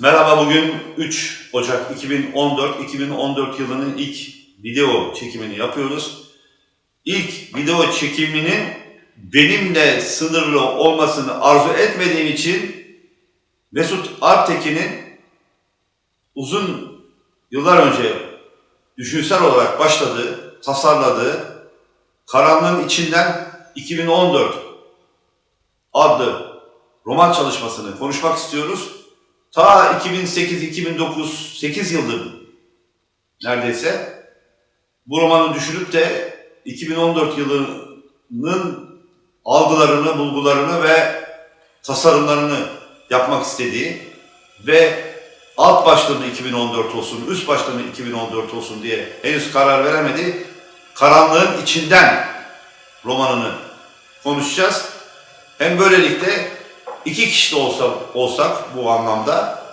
Merhaba bugün 3 Ocak 2014, 2014 yılının ilk video çekimini yapıyoruz. İlk video çekiminin benimle sınırlı olmasını arzu etmediğim için Mesut Artekin'in uzun yıllar önce düşünsel olarak başladığı, tasarladığı Karanlığın İçinden 2014 adlı roman çalışmasını konuşmak istiyoruz. Ta 2008-2009, 8 yıldır neredeyse bu romanı düşünüp de 2014 yılının algılarını, bulgularını ve tasarımlarını yapmak istediği ve alt başlığını 2014 olsun, üst başlığını 2014 olsun diye henüz karar veremedi. Karanlığın içinden romanını konuşacağız. Hem böylelikle iki kişi de olsa, olsak bu anlamda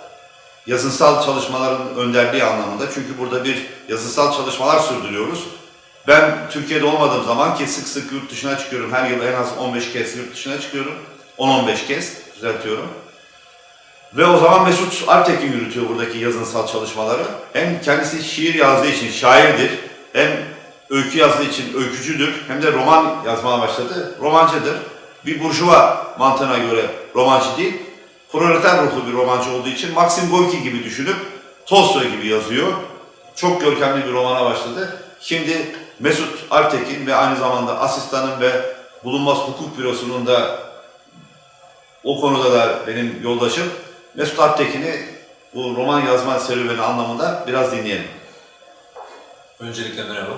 yazısal çalışmaların önderliği anlamında çünkü burada bir yazısal çalışmalar sürdürüyoruz. Ben Türkiye'de olmadığım zaman ki sık sık yurt dışına çıkıyorum. Her yıl en az 15 kez yurt dışına çıkıyorum. 10-15 kez düzeltiyorum. Ve o zaman Mesut Artekin yürütüyor buradaki yazınsal çalışmaları. Hem kendisi şiir yazdığı için şairdir, hem öykü yazdığı için öykücüdür, hem de roman yazmaya başladı, romancıdır. Bir burjuva mantığına göre romancı değil, proleter ruhlu bir romancı olduğu için Maxim Gorki gibi düşünüp Tolstoy gibi yazıyor. Çok görkemli bir romana başladı. Şimdi Mesut Artekin ve aynı zamanda asistanım ve Bulunmaz Hukuk Bürosu'nun da o konuda da benim yoldaşım Mesut Artekin'i bu roman yazma serüveni anlamında biraz dinleyelim. Öncelikle merhaba.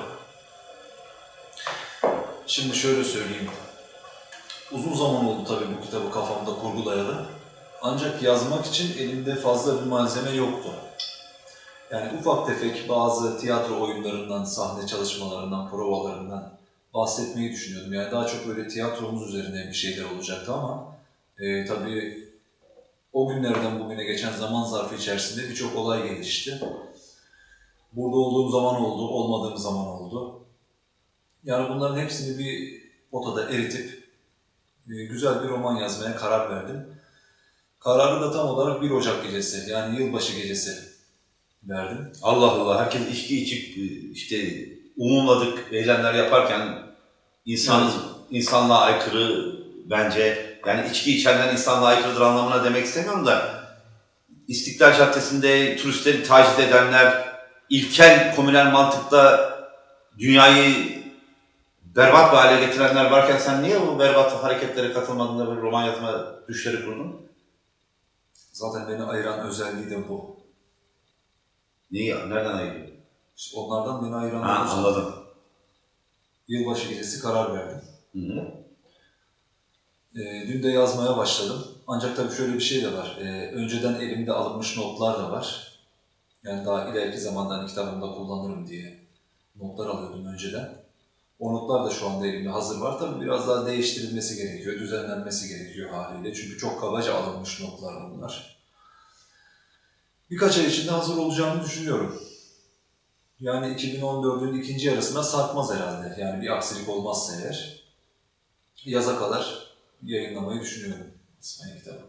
Şimdi şöyle söyleyeyim. Uzun zaman oldu tabii bu kitabı kafamda kurgulayalı. Ancak yazmak için elimde fazla bir malzeme yoktu. Yani ufak tefek bazı tiyatro oyunlarından, sahne çalışmalarından, provalarından bahsetmeyi düşünüyordum. Yani daha çok böyle tiyatromuz üzerine bir şeyler olacaktı ama e, tabii o günlerden bugüne geçen zaman zarfı içerisinde birçok olay gelişti. Burada olduğum zaman oldu, olmadığım zaman oldu. Yani bunların hepsini bir potada eritip güzel bir roman yazmaya karar verdim. Kararı da tam olarak 1 Ocak gecesi, yani yılbaşı gecesi verdim. Allah Allah herkes içki içip işte umumladık eylemler yaparken insan Evet. insanlığa aykırı bence yani içki içenler insanlığa aykırıdır anlamına demek istemiyorum da İstiklal Caddesi'nde turistleri taciz edenler ilkel komünel mantıkla dünyayı berbat bir hale getirenler varken sen niye bu berbat hareketlere katılmadığında bir roman yazma düşleri kurdun? Zaten beni ayıran özelliği de bu. Niye? Nereden ayırdın? İşte onlardan beni ayıran Ha bu. anladım. Yılbaşı gecesi karar verdim. Hı hı. E, dün de yazmaya başladım. Ancak tabii şöyle bir şey de var. E, önceden elimde alınmış notlar da var. Yani daha ileriki zamanda hani kitabımda kullanırım diye notlar alıyordum önceden. O notlar da şu anda elimde hazır var. Tabii biraz daha değiştirilmesi gerekiyor, düzenlenmesi gerekiyor haliyle. Çünkü çok kabaca alınmış notlar bunlar. Birkaç ay içinde hazır olacağını düşünüyorum. Yani 2014'ün ikinci yarısına sarkmaz herhalde. Yani bir aksilik olmazsa eğer. Yaza kadar yayınlamayı düşünüyorum İsmail kitabı.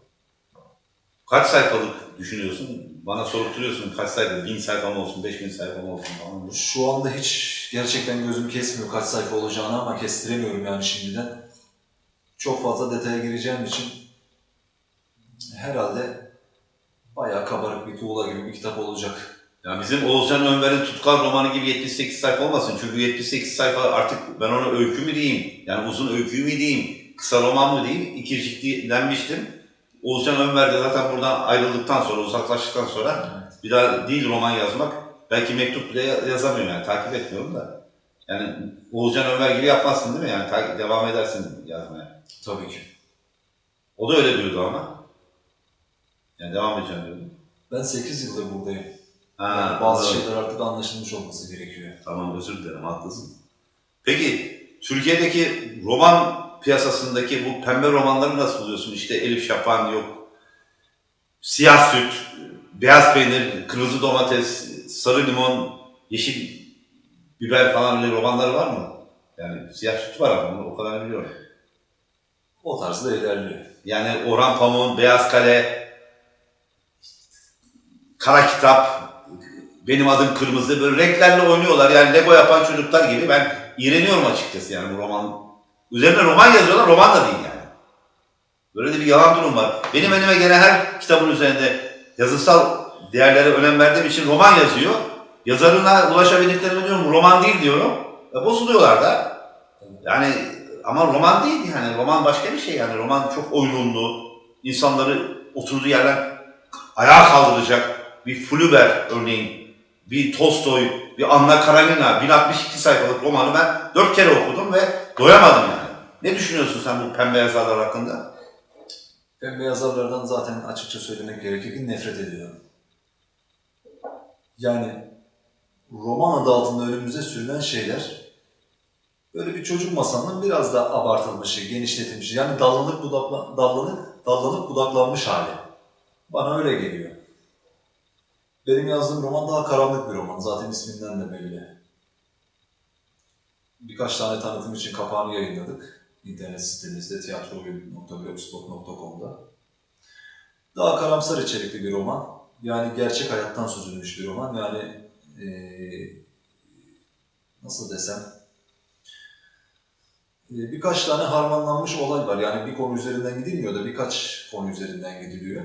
Kaç sayfalık düşünüyorsun? Bana sorup duruyorsun kaç sayfa, bin sayfa mı olsun, beş bin sayfa mı olsun falan. Şu anda hiç gerçekten gözüm kesmiyor kaç sayfa olacağını ama kestiremiyorum yani şimdiden. Çok fazla detaya gireceğim için herhalde bayağı kabarık bir tuğla gibi bir kitap olacak. Ya bizim Oğuzcan Önver'in Tutkal romanı gibi 78 sayfa olmasın. Çünkü 78 sayfa artık ben ona öykü mü diyeyim, yani uzun öykü mü diyeyim, kısa roman mı diyeyim, ikirciklenmiştim. Oğuzcan Önver de zaten buradan ayrıldıktan sonra, uzaklaştıktan sonra bir daha değil roman yazmak. Belki mektup bile ya- yazamıyorum yani takip etmiyorum da. Yani Oğuzcan Ömer gibi yapmazsın değil mi? Yani ta- devam edersin yazmaya. Tabii ki. O da öyle diyordu ama. Yani devam edeceğim diyordu. Ben 8 yıldır buradayım. Ha, Yani bazı anladım. şeyler artık anlaşılmış olması gerekiyor. Tamam özür dilerim haklısın. Peki Türkiye'deki roman piyasasındaki bu pembe romanları nasıl buluyorsun? İşte Elif Şafak'ın yok. Siyah süt, beyaz peynir, kırmızı domates, sarı limon, yeşil biber falan öyle romanları var mı? Yani siyah süt var ama o kadar biliyorum. O tarzda ilerliyor. Yani Orhan Pamuk'un Beyaz Kale kara kitap, benim adım kırmızı böyle renklerle oynuyorlar. Yani Lego yapan çocuklar gibi ben iğreniyorum açıkçası yani bu roman. Üzerine roman yazıyorlar, roman da değil yani. Böyle de bir yalan durum var. Benim önüme gelen her kitabın üzerinde yazısal değerlere önem verdiğim için roman yazıyor. Yazarına ulaşabildiklerimi diyorum roman değil diyorum. E, bozuluyorlar da. Yani ama roman değil yani. Roman başka bir şey yani. Roman çok oyunlu. insanları oturduğu yerden ayağa kaldıracak. Bir Flaubert örneğin, bir Tolstoy, bir Anna Karenina 1062 sayfalık romanı ben dört kere okudum ve doyamadım yani. Ne düşünüyorsun sen bu pembe yazarlar hakkında? Pembe yazarlardan zaten açıkça söylemek gerekir ki nefret ediyorum. Yani roman adı altında önümüze sürülen şeyler böyle bir çocuk masalının biraz da abartılmışı, genişletilmişi. Yani dallanıp, budakla, dallanıp, dallanıp budaklanmış hali. Bana öyle geliyor. Benim yazdığım roman daha karanlık bir roman. Zaten isminden de belli. Birkaç tane tanıtım için kapağını yayınladık. İnternet sitemizde tiyatroyun.blogspot.com'da. Daha karamsar içerikli bir roman. Yani gerçek hayattan süzülmüş bir roman. Yani eee, nasıl desem eee, birkaç tane harmanlanmış olay var. Yani bir konu üzerinden gidilmiyor da birkaç konu üzerinden gidiliyor.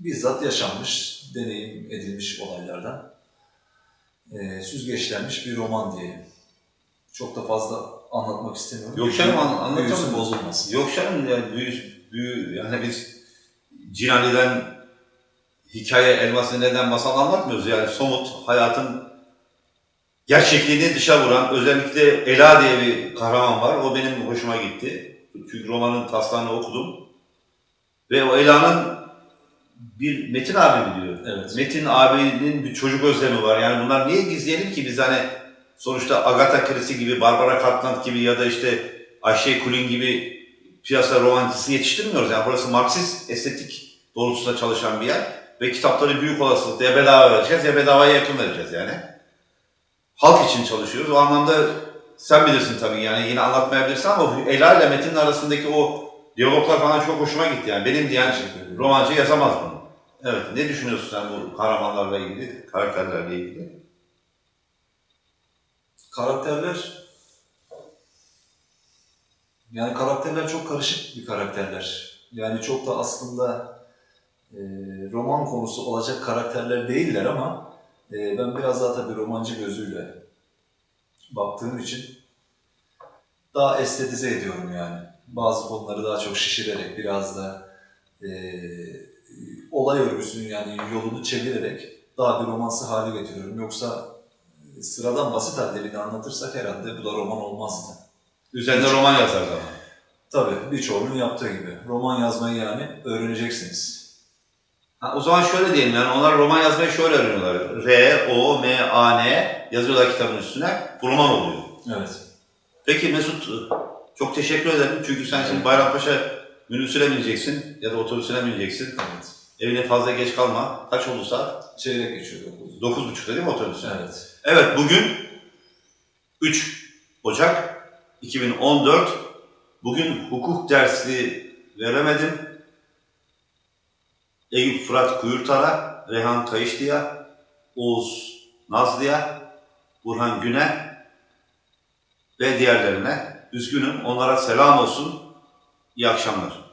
Bizzat yaşanmış, deneyim edilmiş olaylardan eee, süzgeçlenmiş bir roman diyelim. Çok da fazla anlatmak istemiyorum. Yok canım, an- anlatamam. Büyüsü bozulmasın. Yok canım yani büyü, büyü yani biz Cinali'den hikaye elması neden masal anlatmıyoruz yani somut hayatın gerçekliğini dışa vuran özellikle Ela diye bir kahraman var o benim hoşuma gitti. Çünkü romanın taslağını okudum ve o Ela'nın bir Metin abi biliyor. Evet. Metin abinin bir çocuk özlemi var. Yani bunlar niye gizleyelim ki biz hani sonuçta Agatha Christie gibi, Barbara Cartland gibi ya da işte Ayşe Kulin gibi piyasa romancısı yetiştirmiyoruz. Yani burası Marksist estetik doğrultusunda çalışan bir yer ve kitapları büyük olasılıkla ya bedava vereceğiz ya bedavaya yakın vereceğiz yani. Halk için çalışıyoruz. O anlamda sen bilirsin tabii yani yine anlatmayabilirsin ama Ela ile Metin'in arasındaki o diyaloglar falan çok hoşuma gitti yani. Benim diyen ederim. romancı yazamaz bunu. Evet, ne düşünüyorsun sen bu kahramanlarla ilgili, karakterlerle ilgili? Karakterler yani karakterler çok karışık bir karakterler. Yani çok da aslında e, roman konusu olacak karakterler değiller ama e, ben biraz daha tabii romancı gözüyle baktığım için daha estetize ediyorum yani. Bazı konuları daha çok şişirerek biraz da e, olay örgüsünü yani yolunu çevirerek daha bir romansı hale getiriyorum. Yoksa sıradan basit hallerini anlatırsak herhalde bu da roman olmazdı. Üzerinde roman yazar zaman. Tabii birçoğunun yaptığı gibi. Roman yazmayı yani öğreneceksiniz. Ha, o zaman şöyle diyelim yani onlar roman yazmayı şöyle öğreniyorlar. R, O, M, A, N yazıyorlar kitabın üstüne. Bu roman oluyor. Evet. Peki Mesut çok teşekkür ederim. Çünkü sen şimdi Bayrampaşa minibüsüne bineceksin ya da otobüsüne bineceksin. Evet. Evine fazla geç kalma. Kaç oldu saat? Çeyrek geçiyor 9. 9.30'da değil mi otobüs? Evet. Evet bugün 3 Ocak 2014. Bugün hukuk dersi veremedim. Eyüp Fırat Kuyurtar'a, Rehan Kayışlı'ya, Oğuz Nazlı'ya, Burhan Gün'e ve diğerlerine üzgünüm. Onlara selam olsun. İyi akşamlar.